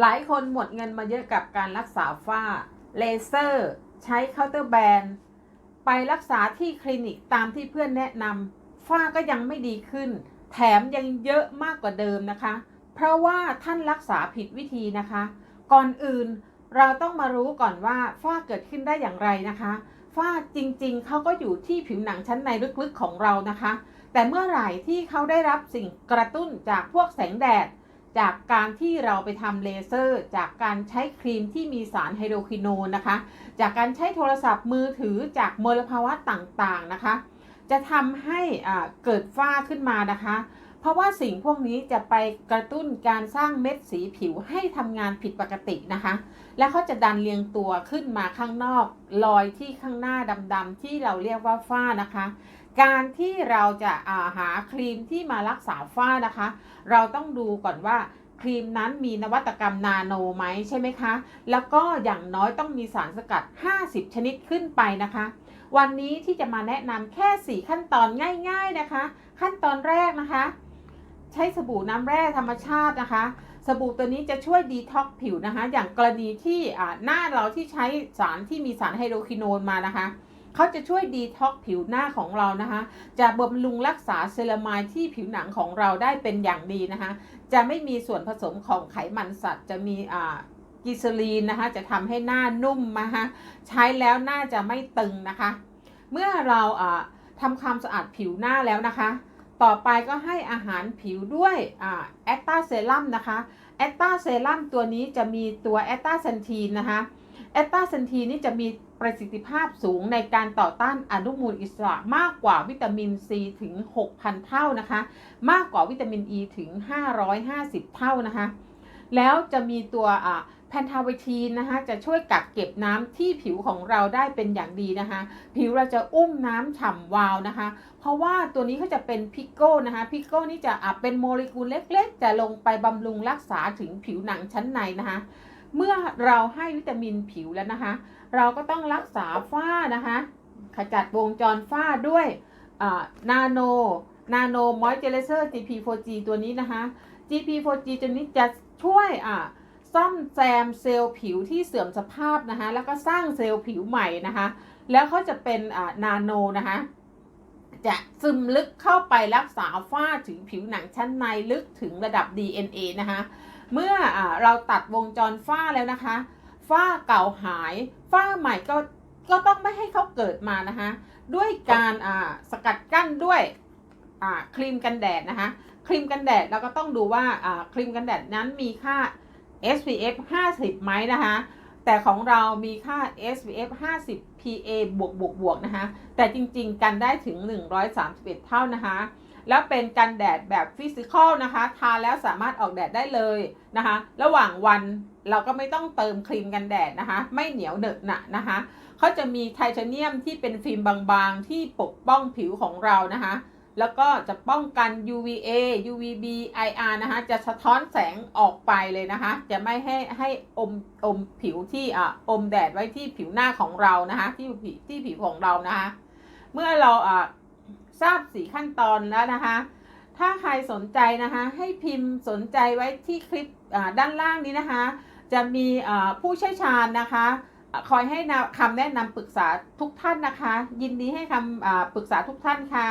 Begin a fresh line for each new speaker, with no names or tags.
หลายคนหมดเงินมาเยอะกับการรักษาฝ้า เลเซอร์ ใช้เคาน์เตอร์แบนไปรักษาที่คลินิกตามที่เพื่อนแนะนำฝ้าก็ยังไม่ดีขึ้น แถมยังเยอะมากกว่าเดิมนะคะ เพราะว่าท่านรักษาผิดวิธีนะคะ ก่อนอื่นเราต้องมารู้ก่อนว่าฝ้าเกิดขึ้นได้อย่างไรนะคะฝ้าจริงๆ เขาก็อยู่ที่ผิวหนังชั้นในลึกๆของเรานะคะ แต่เมื่อไหร่ที่เขาได้รับสิ่งกระตุ้นจากพวกแสงแดด จากการที่เราไปทำเลเซอร์ จากการใช้ครีมที่มีสารไฮโดรควิโนนนะคะ จากการใช้โทรศัพท์มือถือจากมลภาวะต่างๆนะคะ จะทำให้อ่าเกิดฝ้าขึ้นมานะคะ ราะว่าสิ่งพวกนี้จะไปกระตุ้นการสร้างเม็ดสีผิวให้ทำงานผิดปกตินะคะ แล้วเขาจะดันเรียงตัวขึ้นมาข้างนอกรอยที่ข้างหน้าดำๆที่เราเรียกว่าฝ้านะคะ การที่เราจะาหาครีมที่มารักษาฝ้านะคะ เราต้องดูก่อนว่าครีมนั้นมีนวัตกรรมนาโนไหมใช่ไหมคะ แล้วก็อย่างน้อยต้องมีสารสกัด 50 ชนิดขึ้นไปนะคะ วันนี้ที่จะมาแนะนำแค่ 4 ขั้นตอนง่าย ๆนะคะ ขั้นตอนแรกนะคะ ใช้สบู่น้ำแร่ธรรมชาตินะคะ สบู่ตัวนี้จะช่วยดีท็อกผิวนะคะ อย่างกรณีที่หน้าเราที่ใช้สารที่มีสารไฮโดรควิโนนมานะคะเขาจะช่วยดีท็อกผิวหน้าของเรานะคะ จะบำรุงรักษาเซรามายที่ผิวหนังของเราได้เป็นอย่างดีนะคะ จะไม่มีส่วนผสมของไขมันสัตว์ จะมีอ่ากิซลีนนะคะ จะทำให้หน้านุ่มนะคะใช้แล้วหน้าจะไม่ตึงนะคะ เมื่อเราอ่าทำความสะอาดผิวหน้าแล้วนะคะ ต่อไปก็ให้อาหารผิวด้วยแอตตาเซรั่มนะคะแอตตาเซรั่มตัวนี้จะมีตัวแอตตาเซนทีนนะคะแอตตาเซนทีนนี่จะมีประสิทธิภาพสูงในการต่อต้านอนุมูลอิสระมากกว่าวิตามินซีถึง 6,000 เท่านะคะ มากกว่าวิตามินอ e ีถึง 550 เท่านะคะ แล้วจะมีตัวอ่า แพนทาไวทีนนะคะจะช่วยกักเก็บน้ำที่ผิวของเราได้เป็นอย่างดีนะคะ ผิวเราจะอุ้มน้ำฉ่ำวาวนะคะ เพราะว่าตัวนี้เขาจะเป็นพิกโก้นะคะพิกโก้นี่จะอะเป็นโมเลกุลเล็กๆ จะลงไปบำรุงรักษาถึงผิวหนังชั้นในนะคะ เมื่อเราให้วิตามินผิวแล้วนะคะ เราก็ต้องรักษาฝ้านะคะ ขจัดวงจรฝ้าด้วยนาโนนาโนมอยเจอร์เซอร์ GP4G ตัวนี้นะคะ GP4G ตัวนี้จะช่วยอ่า ซ่อมแซมเซลล์ผิวที่เสื่อมสภาพนะคะแล้วก็สร้างเซลล์ผิวใหม่นะคะ แล้วเขาจะเป็นอ่านาโนนะคะ จะซึมลึกเข้าไปรักษาฝ้าถึงผิวหนังชั้นในลึกถึงระดับ DNA นะคะเมื่ออเราตัดวงจรฝ้าแล้วนะคะฝ้าเก่าหายฝ้าใหม่ก็ก็ต้องไม่ให้เขาเกิดมานะคะด้วยการสกัดกั้นด้วยครีมกันแดดนะคะครีมกันแดดเราก็ต้องดูว่าครีมกันแดดนั้นมีค่า SPF 50 ไหมนะคะ แต่ของเรามีค่า SPF 50 PA บวกบวกบวกนะคะ แต่จริงๆ กันได้ถึง 131 เท่านะคะ แล้วเป็นกันแดดแบบฟิสิกอลนะคะ ทาแล้วสามารถออกแดดได้เลยนะคะ ระหว่างวันเราก็ไม่ต้องเติมครีมกันแดดนะคะ ไม่เหนียวเหนอะหนะนะคะ เขาจะมีไทเทเนียมที่เป็นฟิล์มบางๆ ที่ปกป้องผิวของเรานะคะ แล้วก็จะป้องกัน UVA UVB IR นะคะ จะสะท้อนแสงออกไปเลยนะคะ จะไม่ให้ให้อมอมผิวที่อะอมแดดไว้ที่ผิวหน้าของเรานะคะ ที่ผิวที่ผิวของเรานะคะ เมื่อเราอะทราบสีขั้นตอนแล้วนะคะ ถ้าใครสนใจนะคะ ให้พิมพ์สนใจไว้ที่คลิปอ่าด้านล่างนี้นะคะ จะมีอ่าผู้เชี่ยวชาญนะคะคอยให้คำแนะนำปรึกษาทุกท่านนะคะ ยินดีให้คำปรึกษาทุกท่านค่ะ